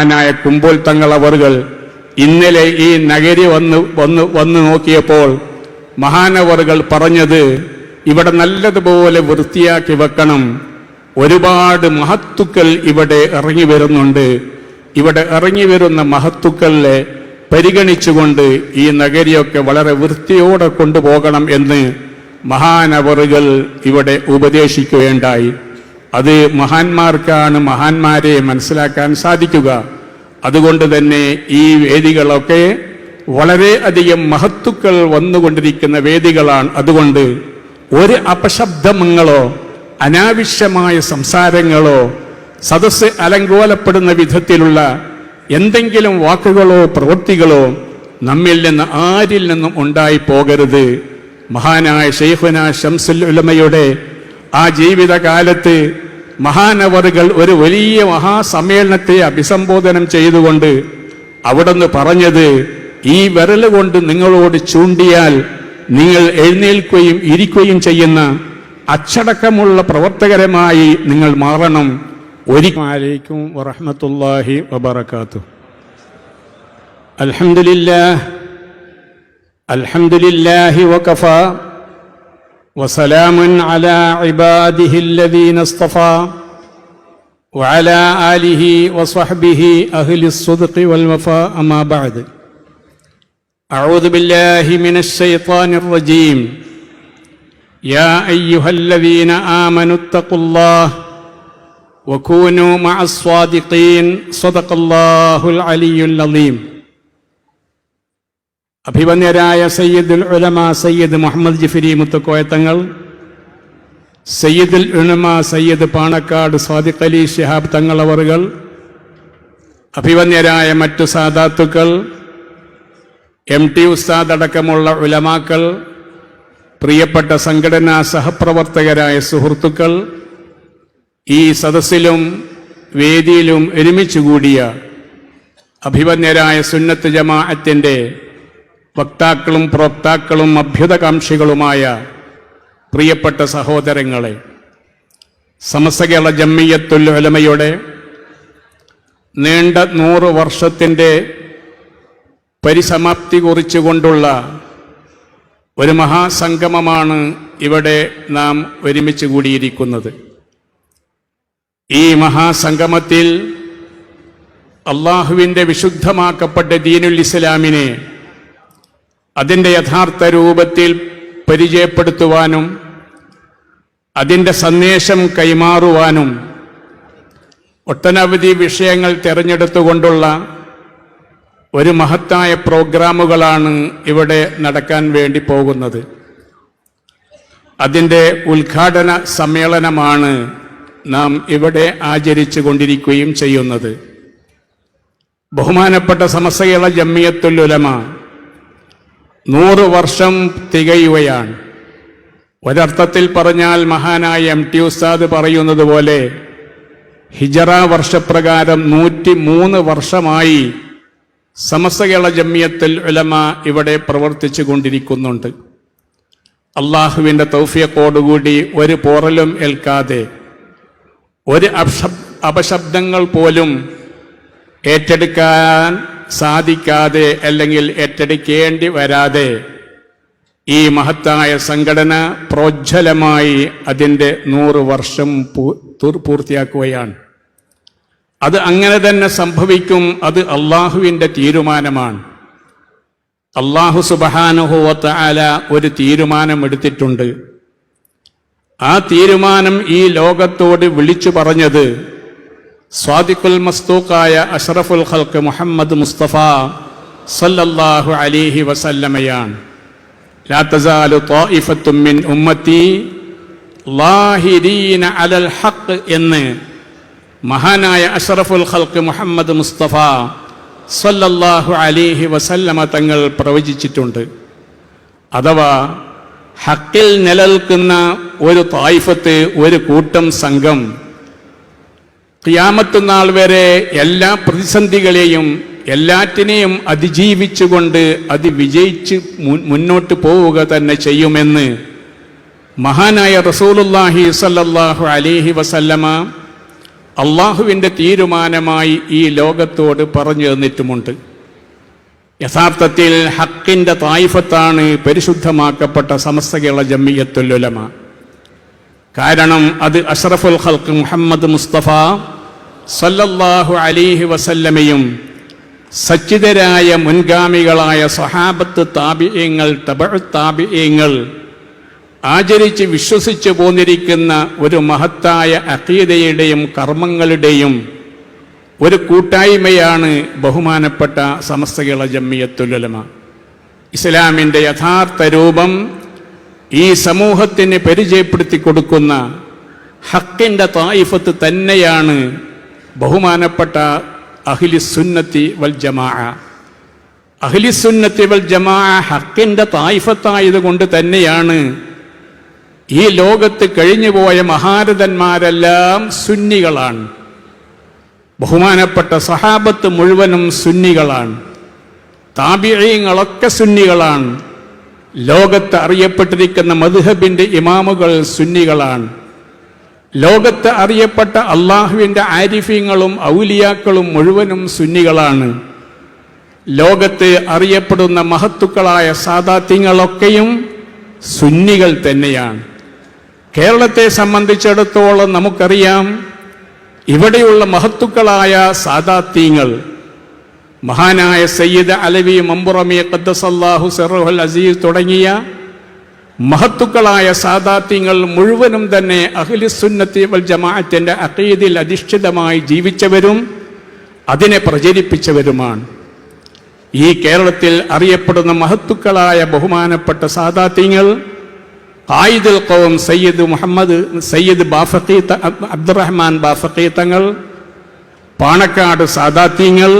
മഹാനായ കുമ്പോൾ തങ്ങളവറുകൾ ഇന്നലെ ഈ നഗരി വന്ന് വന്ന് വന്ന് നോക്കിയപ്പോൾ മഹാനവറുകൾ പറഞ്ഞത് ഇവിടെ നല്ലതുപോലെ വൃത്തിയാക്കി വെക്കണം. ഒരുപാട് മഹത്തുക്കൾ ഇവിടെ ഇറങ്ങി വരുന്നുണ്ട്. ഇവിടെ ഇറങ്ങി വരുന്ന മഹത്തുക്കളെ പരിഗണിച്ചുകൊണ്ട് ഈ നഗരിയൊക്കെ വളരെ വൃത്തിയോടെ കൊണ്ടുപോകണം എന്ന് മഹാനവറുകൾ ഇവിടെ ഉപദേശിക്കുകയുണ്ടായി. അത് മഹാന്മാർക്കാണ് മഹാന്മാരെ മനസ്സിലാക്കാൻ സാധിക്കുക. അതുകൊണ്ട് തന്നെ ഈ വേദികളൊക്കെ വളരെ അധികം മഹത്തുക്കൾ വന്നുകൊണ്ടിരിക്കുന്ന വേദികളാണ്. അതുകൊണ്ട് ഒരു അപശബ്ദമങ്ങളോ അനാവശ്യമായ സംസാരങ്ങളോ സദസ്സ് അലങ്കോലപ്പെടുന്ന വിധത്തിലുള്ള എന്തെങ്കിലും വാക്കുകളോ പ്രവൃത്തികളോ നമ്മിൽ നിന്ന് ആരിൽ നിന്നും ഉണ്ടായി പോകരുത്. മഹാനായ ഷെയ്ഖുന ഷംസുൽ ഉലമയുടെ ആ ജീവിതകാലത്ത് മഹാനവറുകൾ ഒരു വലിയ മഹാസമ്മേളനത്തെ അഭിസംബോധനം ചെയ്തുകൊണ്ട് അവിടുന്ന് പറഞ്ഞത് ഈ വിരൽ കൊണ്ട് നിങ്ങളോട് ചൂണ്ടിയാൽ നിങ്ങൾ എഴുന്നേൽക്കുകയും ഇരിക്കുകയും ചെയ്യുന്ന അച്ചടക്കമുള്ള പ്രവർത്തകരമായി നിങ്ങൾ മാറണം. ഒരിക്കും വറഹമത്തല്ലാഹി വബർക്കാത്തു അൽഹംദുലില്ലാഹ് അൽഹംദുലില്ലാഹി വകഫാ. وسلام على عباده الذين اصطفى وعلى آله وصحبه أهل الصدق والوفاء أما بعد أعوذ بالله من الشيطان الرجيم يا أيها الذين آمنوا اتقوا الله وكونوا مع الصادقين صدق الله العلي العظيم അഭിവന്യരായ സയ്യിദുൽ ഉലമ സയ്യിദ് മുഹമ്മദ് ജിഫിരി മുത്തുക്കോയ തങ്ങൾ സയ്യിദുൽ ഉലമ സയ്യിദ് പാണക്കാട് സ്വാദിഖ് അലി ഷിഹാബ് തങ്ങളവറുകൾ അഭിവന്യരായ മറ്റു സാദാത്തുക്കൾ എം ടി ഉസ്താദ് അടക്കമുള്ള ഉലമാക്കൾ പ്രിയപ്പെട്ട സംഘടനാ സഹപ്രവർത്തകരായ സുഹൃത്തുക്കൾ ഈ സദസ്സിലും വേദിയിലും ഒരുമിച്ചുകൂടിയ അഭിവന്യരായ സുന്നത്ത് ജമാഅത്തിന്റെ വക്താക്കളും പ്രോക്താക്കളും അഭ്യുതകാംക്ഷികളുമായ പ്രിയപ്പെട്ട സഹോദരങ്ങളെ സമസ്തകേള ജമ്മിയത്തുൽ ഉലമയുടെ നീണ്ട നൂറ് വർഷത്തിന്റെ പരിസമാപ്തി കുറിച്ചുകൊണ്ടുള്ള ഒരു മഹാസംഗമമാണ് ഇവിടെ നാം ഒരുമിച്ച് കൂടിയിരിക്കുന്നത്. ഈ മഹാസംഗമത്തിൽ അള്ളാഹുവിന്റെ വിശുദ്ധമാക്കപ്പെട്ട ദീനുൽ ഇസ്ലാമിനെ അതിന്റെ യഥാർത്ഥ രൂപത്തിൽ പരിചയപ്പെടുത്തുവാനും അതിന്റെ സന്ദേശം കൈമാറുവാനും ഒട്ടനവധി വിഷയങ്ങൾ തിരഞ്ഞെടുത്തുകൊണ്ടുള്ള ഒരു മഹത്തായ പ്രോഗ്രാമുകളാണ് ഇവിടെ നടക്കാൻ വേണ്ടി പോകുന്നത്. അതിന്റെ ഉദ്ഘാടന സമ്മേളനമാണ് നാം ഇവിടെ ആചരിച്ചു കൊണ്ടിരിക്കുകയും ചെയ്യുന്നത്. ബഹുമാനപ്പെട്ട സമസ്തകള ജമ്മിയത്തുല്ലുലമാണ് നൂറ് വർഷം തികയുകയാണ്. ഒരർത്ഥത്തിൽ പറഞ്ഞാൽ മഹാനായ എം ടി ഉസ്താദ് പറയുന്നത് പോലെ ഹിജറ വർഷപ്രകാരം നൂറ്റി മൂന്ന് വർഷമായി കേരള ജമ്മിയത്തിൽ ഉലമ ഇവിടെ പ്രവർത്തിച്ചു കൊണ്ടിരിക്കുന്നുണ്ട്. അള്ളാഹുവിന്റെ തൗഫിയക്കോടുകൂടി ഒരു പോറലും ഏൽക്കാതെ ഒരു അപശബ് അപശബ്ദങ്ങൾ പോലും ഏറ്റെടുക്കാൻ സാധിക്കാതെ അല്ലെങ്കിൽ ഏറ്റെടുക്കേണ്ടി വരാതെ ഈ മഹത്തായ സംഘടന പ്രോജ്വലമായി അതിന്റെ നൂറ് വർഷം പൂർത്തിയാക്കുകയാണ്. അത് അങ്ങനെ തന്നെ സംഭവിക്കും അത് അള്ളാഹുവിന്റെ തീരുമാനമാണ്. അള്ളാഹു സുബഹാനുഹോവത്ത ആല ഒരു തീരുമാനമെടുത്തിട്ടുണ്ട് ആ തീരുമാനം ഈ ലോകത്തോട് വിളിച്ചു പറഞ്ഞത് സ്വാദിഖുൽ മസ്തൂക്കായ അഷറഫുൽ ഖൽക്ക് മുഹമ്മദ് മുസ്തഫ സല്ലല്ലാഹു അലിഹി വസല്ലമയാണ്. മിൻ ഉമ്മത്തി ലാഹിദീന അലൽ ഹഖ് എന്ന് മഹാനായ അഷറഫുൽ ഖൽക്ക് മുഹമ്മദ് മുസ്തഫ സല്ലല്ലാഹു അലിഹി വസല്ലമ തങ്ങൾ പ്രവചിച്ചിട്ടുണ്ട്. അഥവാ ഹക്കിൽ നിലനിൽക്കുന്ന ഒരു തായിഫത്ത് ഒരു കൂട്ടം സംഘം ക്രിയാമത്ത് നാൾ വരെ എല്ലാ പ്രതിസന്ധികളെയും എല്ലാറ്റിനെയും അതിജീവിച്ചുകൊണ്ട് അത് വിജയിച്ച് മുന്നോട്ട് പോവുക തന്നെ ചെയ്യുമെന്ന് മഹാനായ റസൂലുല്ലാഹി സല്ലല്ലാഹു അലിഹി വസല്ലമ അള്ളാഹുവിന്റെ തീരുമാനമായി ഈ ലോകത്തോട് പറഞ്ഞു തന്നിട്ടുമുണ്ട്. യഥാർത്ഥത്തിൽ ഹക്കിന്റെ തായിഫത്താണ് പരിശുദ്ധമാക്കപ്പെട്ട സമസ്ത കേരള ജമ്മിയത്തുലുലമ കാരണം അത് അഷറഫുൽ ഹൽക്ക് മുഹമ്മദ് മുസ്തഫ സല്ലല്ലാഹു അലൈഹി വസല്ലമയും സച്ചിതരായ മുൻഗാമികളായ സഹാബത്ത് താപിയങ്ങൾ തബഴ് താപിയങ്ങൾ ആചരിച്ച് വിശ്വസിച്ചു പോന്നിരിക്കുന്ന ഒരു മഹത്തായ അഖീദയുടെയും കർമ്മങ്ങളുടെയും ഒരു കൂട്ടായ്മയാണ് ബഹുമാനപ്പെട്ട സമസ്തകള ജമ്മിയത്തുലമ ഇസ്ലാമിന്റെ യഥാർത്ഥ രൂപം ഈ സമൂഹത്തിന് പരിചയപ്പെടുത്തി കൊടുക്കുന്ന ഹക്കിന്റെ തായിഫത്ത് തന്നെയാണ് ബഹുമാനപ്പെട്ട അഖിലിസുന്നത്തി വൽ ജമാ അഖിലിസുന്നത്തി വൽ ജമാ ഹക്കിന്റെ തായിഫത്തായതുകൊണ്ട് തന്നെയാണ് ഈ ലോകത്ത് കഴിഞ്ഞുപോയ മഹാരഥന്മാരെല്ലാം സുന്നികളാണ്. ബഹുമാനപ്പെട്ട സഹാബത്ത് മുഴുവനും സുന്നികളാണ്. താപിഴയങ്ങളൊക്കെ സുന്നികളാണ്. ലോകത്ത് അറിയപ്പെട്ടിരിക്കുന്ന മധുഹബിന്റെ ഇമാമുകൾ സുന്നികളാണ്. ലോകത്ത് അറിയപ്പെട്ട അള്ളാഹുവിന്റെ ആരിഫ്യങ്ങളും ഔലിയാക്കളും മുഴുവനും സുന്നികളാണ്. ലോകത്ത് അറിയപ്പെടുന്ന മഹത്തുക്കളായ സാദാത്യങ്ങളൊക്കെയും സുന്നികൾ തന്നെയാണ്. കേരളത്തെ സംബന്ധിച്ചിടത്തോളം നമുക്കറിയാം ഇവിടെയുള്ള മഹത്തുക്കളായ സാദാത്യങ്ങൾ മഹാനായ സയ്യിദ് അലവി മമ്പുറമി ഖദ്ദസല്ലാഹു സെറുഹൽ അസീസ് തുടങ്ങിയ മഹത്തുക്കളായ സാദാത്യങ്ങൾ മുഴുവനും തന്നെ അഖിലിസുന്നത്തി വൽ ജമാഅത്തിന്റെ അഖീദിൽ അധിഷ്ഠിതമായി ജീവിച്ചവരും അതിനെ പ്രചരിപ്പിച്ചവരുമാണ്. ഈ കേരളത്തിൽ അറിയപ്പെടുന്ന മഹത്തുക്കളായ ബഹുമാനപ്പെട്ട സാദാത്യങ്ങൾ ഖായിദുൽ ഖൗം സയ്യിദ് മുഹമ്മദ് സയ്യിദ് ബാഫക്കി അബ്ദുറഹ്മാൻ ബാഫക്കി തങ്ങൾ പാണക്കാട് സാദാത്യങ്ങൾ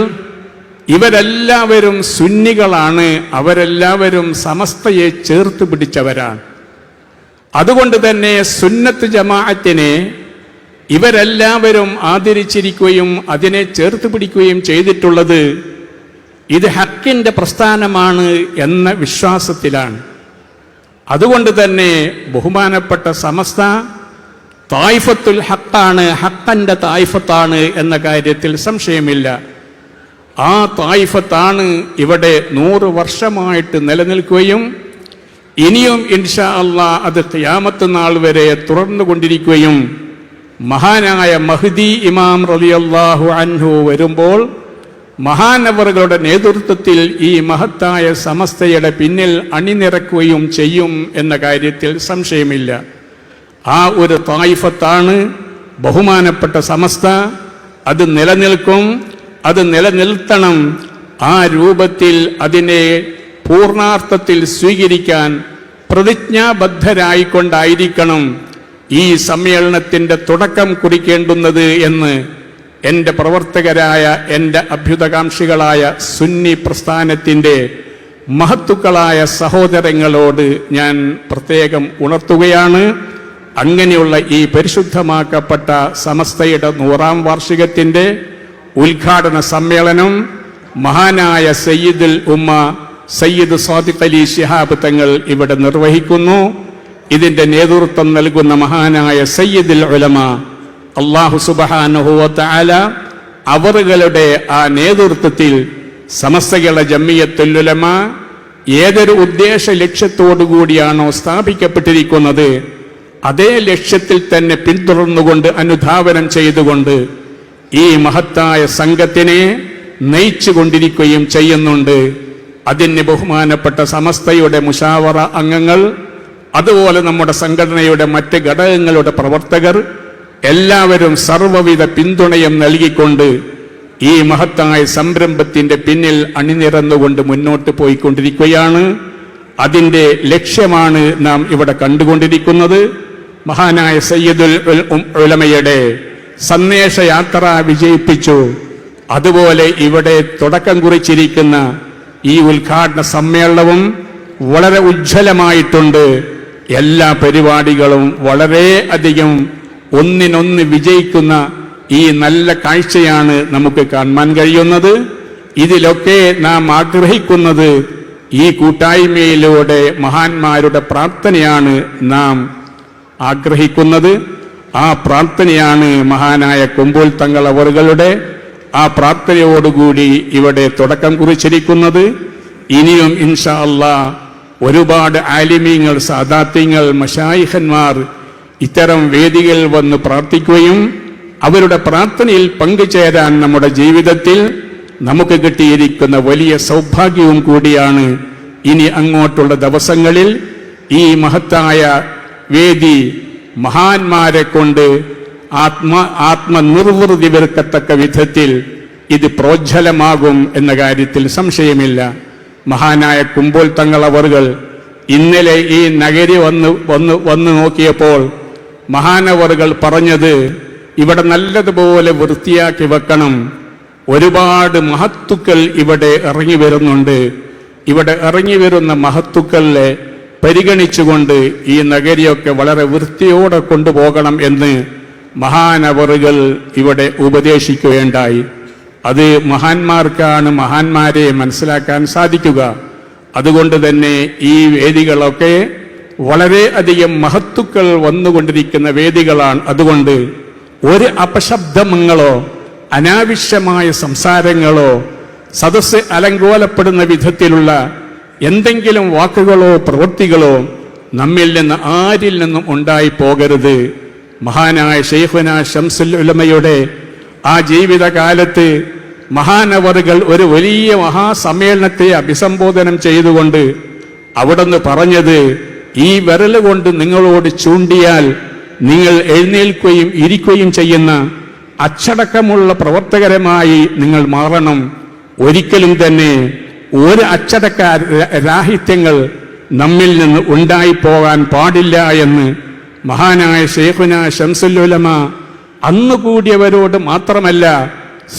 ഇവരെല്ലാവരും സുന്നികളാണ്. അവരെല്ലാവരും സമസ്തയെ ചേർത്ത് പിടിച്ചവരാണ്. അതുകൊണ്ട് തന്നെ സുന്നത്ത് ജമാഅത്തിനെ ഇവരെല്ലാവരും ആദരിച്ചിരിക്കുകയും അതിനെ ചേർത്ത് പിടിക്കുകയും ചെയ്തിട്ടുള്ളത് ഇത് ഹക്കിന്റെ പ്രസ്ഥാനമാണ് എന്ന വിശ്വാസത്തിലാണ്. അതുകൊണ്ട് തന്നെ ബഹുമാനപ്പെട്ട സമസ്ത തായ്ഫത്തുൽ ഹക്കാണ് ഹക്കന്റെ തായ്ഫത്താണ് എന്ന കാര്യത്തിൽ സംശയമില്ല. ആ തായിഫത്താണ് ഇവിടെ നൂറ് വർഷമായിട്ട് നിലനിൽക്കുകയും ഇനിയും ഇൻഷാ അള്ളാ അത് ക്യാമത്ത് നാൾ വരെ തുടർന്നുകൊണ്ടിരിക്കുകയും മഹാനായ മഹ്ദി ഇമാം റളിയല്ലാഹു അൻഹു വരുമ്പോൾ മഹാനവറുകളുടെ നേതൃത്വത്തിൽ ഈ മഹത്തായ സമസ്തയുടെ പിന്നിൽ അണിനിരക്കുകയും ചെയ്യും എന്ന കാര്യത്തിൽ സംശയമില്ല. ആ ഒരു തായിഫത്താണ് ബഹുമാനപ്പെട്ട സമസ്ത അത് നിലനിൽക്കും അത് നിലനിൽത്തണം. ആ രൂപത്തിൽ അതിനെ പൂർണാർത്ഥത്തിൽ സ്വീകരിക്കാൻ പ്രതിജ്ഞാബദ്ധരായിക്കൊണ്ടായിരിക്കണം ഈ സമ്മേളനത്തിന്റെ തുടക്കം കുറിക്കേണ്ടുന്നത് എന്ന് എന്റെ പ്രവർത്തകരായ എന്റെ അഭ്യുതകാംക്ഷികളായ സുന്നി പ്രസ്ഥാനത്തിന്റെ മഹത്തുക്കളായ സഹോദരങ്ങളോട് ഞാൻ പ്രത്യേകം ഉണർത്തുകയാണ്. അങ്ങനെയുള്ള ഈ പരിശുദ്ധമാക്കപ്പെട്ട സമസ്തയുടെ നൂറാം വാർഷികത്തിന്റെ ഉദ്ഘാടന സമ്മേളനം മഹാനായ സയ്യിദുൽ ഉമ്മ സയ്യിദ് സാദിഖ് അലി ശിഹാബ് തങ്ങൾ ഇവിടെ നിർവഹിക്കുന്നു. ഇതിന്റെ നേതൃത്വം നൽകുന്ന മഹാനായ സയ്യിദുൽ ഉലമ അള്ളാഹു സുബാനുഹുല അവറുകളുടെ ആ നേതൃത്വത്തിൽ സമസ്തകളുടെ ജമ്മിയത്തുല്ലുലമ ഏതൊരു ഉദ്ദേശ ലക്ഷ്യത്തോടു കൂടിയാണോ സ്ഥാപിക്കപ്പെട്ടിരിക്കുന്നത് അതേ ലക്ഷ്യത്തിൽ തന്നെ പിന്തുടർന്നുകൊണ്ട് അനുധാവനം ചെയ്തുകൊണ്ട് ഈ മഹത്തായ സംഘത്തിനെ നയിച്ചു കൊണ്ടിരിക്കുകയും ചെയ്യുന്നുണ്ട്. അതിന് ബഹുമാനപ്പെട്ട സമസ്തയുടെ മുഷാവറ അംഗങ്ങൾ അതുപോലെ നമ്മുടെ സംഘടനയുടെ മറ്റ് ഘടകങ്ങളുടെ പ്രവർത്തകർ എല്ലാവരും സർവവിധ പിന്തുണയും നൽകിക്കൊണ്ട് ഈ മഹത്തായ സംരംഭത്തിന്റെ പിന്നിൽ അണിനിരന്നുകൊണ്ട് മുന്നോട്ട് പോയിക്കൊണ്ടിരിക്കുകയാണ്. അതിന്റെ ലക്ഷ്യമാണ് നാം ഇവിടെ കണ്ടുകൊണ്ടിരിക്കുന്നത്. മഹാനായ സയ്യദുൽ ഉലമയുടെ സന്ദേശയാത്ര വിജയിപ്പിച്ചു. അതുപോലെ ഇവിടെ തുടക്കം കുറിച്ചിരിക്കുന്ന ഈ ഉദ്ഘാടന സമ്മേളനവും വളരെ ഉജ്ജ്വലമായിട്ടുണ്ട്. എല്ലാ പരിപാടികളും വളരെ അധികം ഒന്നിനൊന്ന് വിജയിക്കുന്ന ഈ നല്ല കാഴ്ചയാണ് നമുക്ക് കാണാൻ കഴിയുന്നത്. ഇതിലൊക്കെ നാം ആഗ്രഹിക്കുന്നത് ഈ കൂട്ടായ്മയിലൂടെ മഹാന്മാരുടെ പ്രാർത്ഥനയാണ് നാം ആഗ്രഹിക്കുന്നത്. ആ പ്രാർത്ഥനയാണ് മഹാനായ കൊമ്പോൽ തങ്ങൾ അവറുകളുടെ ആ പ്രാർത്ഥനയോടുകൂടി ഇവിടെ തുടക്കം കുറിച്ചിരിക്കുന്നത്. ഇനിയും ഇൻഷാ അല്ലാ ഒരുപാട് ആലിമീങ്ങൾ സാദാത്യങ്ങൾ മഷായിഹന്മാർ ഇത്തരം വേദികളിൽ വന്ന് പ്രാർത്ഥിക്കുകയും അവരുടെ പ്രാർത്ഥനയിൽ പങ്കുചേരാൻ നമ്മുടെ ജീവിതത്തിൽ നമുക്ക് കിട്ടിയിരിക്കുന്ന വലിയ സൗഭാഗ്യവും കൂടിയാണ് ഇനി അങ്ങോട്ടുള്ള ദിവസങ്ങളിൽ ഈ മഹത്തായ വേദി മഹാന്മാരെ കൊണ്ട് ആത്മ ആത്മനിർവൃതി വെറുക്കത്തക്ക വിധത്തിൽ ഇത് പ്രോജ്വലമാകും എന്ന കാര്യത്തിൽ സംശയമില്ല. മഹാനായ കുമ്പോൾ തങ്ങളവറുകൾ ഇന്നലെ ഈ നഗരി വന്ന് വന്ന് വന്ന് നോക്കിയപ്പോൾ മഹാനവറുകൾ പറഞ്ഞത് ഇവിടെ നല്ലതുപോലെ വൃത്തിയാക്കി വെക്കണം. ഒരുപാട് മഹത്തുക്കൾ ഇവിടെ ഇറങ്ങി വരുന്നുണ്ട്. ഇവിടെ ഇറങ്ങി വരുന്ന മഹത്തുക്കളെ പരിഗണിച്ചുകൊണ്ട് ഈ നഗരിയൊക്കെ വളരെ വൃത്തിയോടെ കൊണ്ടുപോകണം എന്ന് മഹാനവറുകൾ ഇവിടെ ഉപദേശിക്കുകയുണ്ടായി. അത് മഹാന്മാർക്കാണ് മഹാന്മാരെ മനസ്സിലാക്കാൻ സാധിക്കുക. അതുകൊണ്ട് തന്നെ ഈ വേദികളൊക്കെ വളരെ അധികം മഹത്തുക്കൾ വന്നുകൊണ്ടിരിക്കുന്ന വേദികളാണ്. അതുകൊണ്ട് ഒരു അപശബ്ദങ്ങളോ അനാവശ്യമായ സംസാരങ്ങളോ സദസ്സ് അലങ്കോലപ്പെടുന്ന വിധത്തിലുള്ള എന്തെങ്കിലും വാക്കുകളോ പ്രവൃത്തികളോ നമ്മിൽ നിന്ന് ആരിൽ നിന്നും ഉണ്ടായി പോകരുത് മഹാനായ ഷെയ്ഖുന ഷംസുൽ ഉലമയുടെ ആ ജീവിതകാലത്ത് മഹാനവറുകൾ ഒരു വലിയ മഹാസമ്മേളനത്തെ അഭിസംബോധനം ചെയ്തുകൊണ്ട് അവിടുന്ന് പറഞ്ഞത് ഈ വിരൽ കൊണ്ട് നിങ്ങളോട് ചൂണ്ടിയാൽ നിങ്ങൾ എഴുന്നേൽക്കുകയും ഇരിക്കുകയും ചെയ്യുന്ന അച്ചടക്കമുള്ള പ്രവർത്തകരമായി നിങ്ങൾ മാറണം. ഒരിക്കലും തന്നെ ഒരു അച്ചടക്ക രാഹിത്യങ്ങൾ നമ്മിൽ നിന്ന് ഉണ്ടായി പോകാൻ പാടില്ല എന്ന് മഹാനായ ഷെയ്ഖുന ഷംസുല്ലുലമ അന്ന് കൂടിയവരോട് മാത്രമല്ല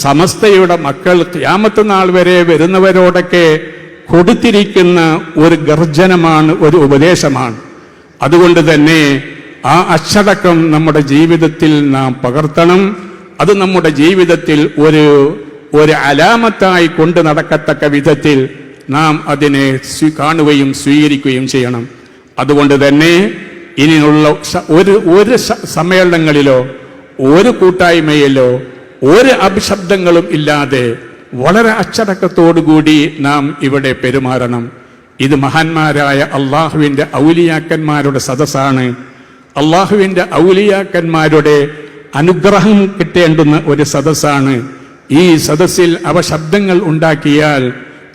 സമസ്തയുടെ മക്കൾ ക്യാമത്ത് നാൾ വരെ വരുന്നവരോടൊക്കെ കൊടുത്തിരിക്കുന്ന ഒരു ഗർജനമാണ് ഒരു ഉപദേശമാണ്. അതുകൊണ്ട് തന്നെ ആ അച്ചടക്കം നമ്മുടെ ജീവിതത്തിൽ നാം പകർത്തണം. അത് നമ്മുടെ ജീവിതത്തിൽ ഒരു ഒരു അലാമത്തായി കൊണ്ട് നടക്കത്തക്ക വിധത്തിൽ നാം അതിനെ കാണുകയും സ്വീകരിക്കുകയും ചെയ്യണം. അതുകൊണ്ട് തന്നെ ഇനിയുള്ള ഒരു ഒരു സമ്മേളനങ്ങളിലോ ഒരു കൂട്ടായ്മയിലോ ഒരു അഭിശബ്ദങ്ങളും ഇല്ലാതെ വളരെ അച്ചടക്കത്തോടുകൂടി നാം ഇവിടെ പെരുമാറണം. ഇത് മഹാന്മാരായ അള്ളാഹുവിന്റെ ഔലിയാക്കന്മാരുടെ സദസ്സാണ്. അള്ളാഹുവിന്റെ ഔലിയാക്കന്മാരുടെ അനുഗ്രഹം കിട്ടേണ്ടുന്ന ഒരു സദസ്സാണ്. ഈ സദസ്സിൽ അവ ശബ്ദങ്ങൾ ഉണ്ടാക്കിയാൽ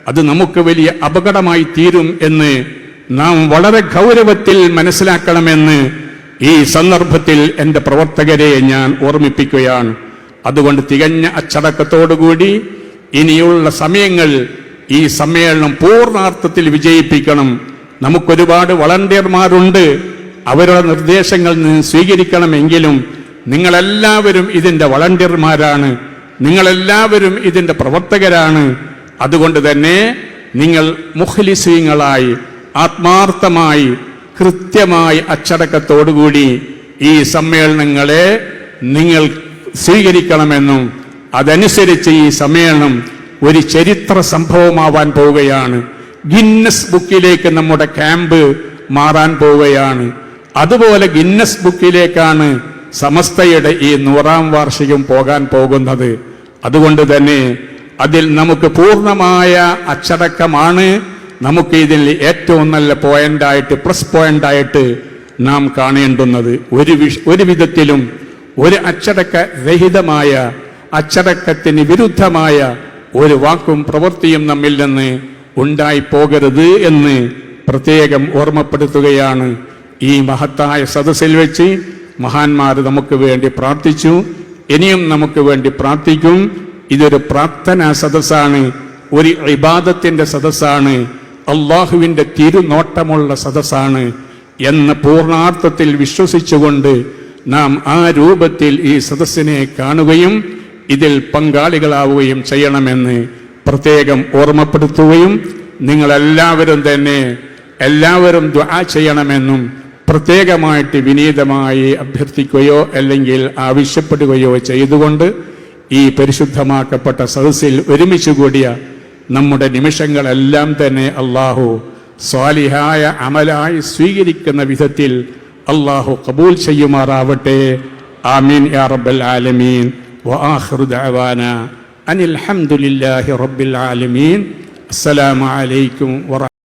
അത് നമുക്ക് വലിയ അപകടമായി തീരും എന്ന് നാം വളരെ ഗൗരവത്തിൽ മനസ്സിലാക്കണമെന്ന് ഈ സന്ദർഭത്തിൽ എന്റെ പ്രവർത്തകരെ ഞാൻ ഓർമ്മിപ്പിക്കുകയാണ്. അതുകൊണ്ട് തികഞ്ഞ അച്ചടക്കത്തോടുകൂടി ഇനിയുള്ള സമയങ്ങൾ ഈ സമ്മേളനം പൂർണാർത്ഥത്തിൽ വിജയിപ്പിക്കണം. നമുക്കൊരുപാട് വളണ്ടിയർമാരുണ്ട്. അവരുടെ നിർദ്ദേശങ്ങൾ സ്വീകരിക്കണമെങ്കിലും നിങ്ങളെല്ലാവരും ഇതിന്റെ വളണ്ടിയർമാരാണ്. നിങ്ങളെല്ലാവരും ഇതിന്റെ പ്രവർത്തകരാണ്. അതുകൊണ്ട് തന്നെ നിങ്ങൾ മുഖലിസീങ്ങളായി ആത്മാർത്ഥമായി കൃത്യമായി അച്ചടക്കത്തോടുകൂടി ഈ സമ്മേളനങ്ങളെ നിങ്ങൾ സ്വീകരിക്കണമെന്നും അതനുസരിച്ച് ഈ സമ്മേളനം ഒരു ചരിത്ര സംഭവമാവാൻ പോവുകയാണ്. ഗിന്നസ് ബുക്കിലേക്ക് നമ്മുടെ ക്യാമ്പ് മാറാൻ പോവുകയാണ്. അതുപോലെ ഗിന്നസ് ബുക്കിലേക്കാണ് സമസ്തയുടെ ഈ നൂറാം വാർഷികം പോകാൻ പോകുന്നത് അതുകൊണ്ട് തന്നെ അതിൽ നമുക്ക് പൂർണമായ അച്ചടക്കമാണ്. നമുക്ക് ഇതിൽ ഏറ്റവും നല്ല പോയിന്റായിട്ട് പ്ലസ് പോയിന്റായിട്ട് നാം കാണേണ്ടുന്നത്. ഒരു വിഷ ഒരു വിധത്തിലും ഒരു അച്ചടക്ക രഹിതമായ അച്ചടക്കത്തിന് വിരുദ്ധമായ ഒരു വാക്കും പ്രവൃത്തിയും നമ്മിൽ നിന്ന് ഉണ്ടായി പോകരുത് എന്ന് പ്രത്യേകം ഓർമ്മപ്പെടുത്തുകയാണ് ഈ മഹത്തായ സദസ്സിൽ വെച്ച് മഹാന്മാർ നമുക്ക് വേണ്ടി പ്രാർത്ഥിച്ചു ഇനിയും നമുക്ക് വേണ്ടി പ്രാർത്ഥിക്കും. ഇതൊരു പ്രാർത്ഥനാ സദസ്സാണ് ഒരു ഇബാദത്തിന്റെ സദസ്സാണ് അള്ളാഹുവിന്റെ തിരുനോട്ടമുള്ള സദസ്സാണ് എന്ന് പൂർണാർത്ഥത്തിൽ വിശ്വസിച്ചുകൊണ്ട് നാം ആ രൂപത്തിൽ ഈ സദസ്സിനെ കാണുകയും ഇതിൽ പങ്കാളികളാവുകയും ചെയ്യണമെന്ന് പ്രത്യേകം ഓർമ്മപ്പെടുത്തുകയും നിങ്ങളെല്ലാവരും തന്നെ എല്ലാവരും ദ്വാ ചെയ്യണമെന്നും പ്രത്യേകമായിട്ട് വിനീതമായി അഭ്യർത്ഥിക്കുകയോ അല്ലെങ്കിൽ ആവശ്യപ്പെടുകയോ ചെയ്തുകൊണ്ട് ഈ പരിശുദ്ധമാക്കപ്പെട്ട സദസ്സിൽ ഒരുമിച്ച് കൂടിയ നമ്മുടെ നിമിഷങ്ങളെല്ലാം തന്നെ അള്ളാഹു സ്വാലിഹായ അമലായി സ്വീകരിക്കുന്ന വിധത്തിൽ അള്ളാഹു കബൂൽ ചെയ്യുമാറാവട്ടെ. ആമീൻ യാ റബ്ബൽ ആലമീൻ. വആഖിറുദാന അനിൽ ഹംദുലില്ലാഹി റബ്ബിൽ ആലമീൻ. അസ്സലാമു അലൈക്കും വറ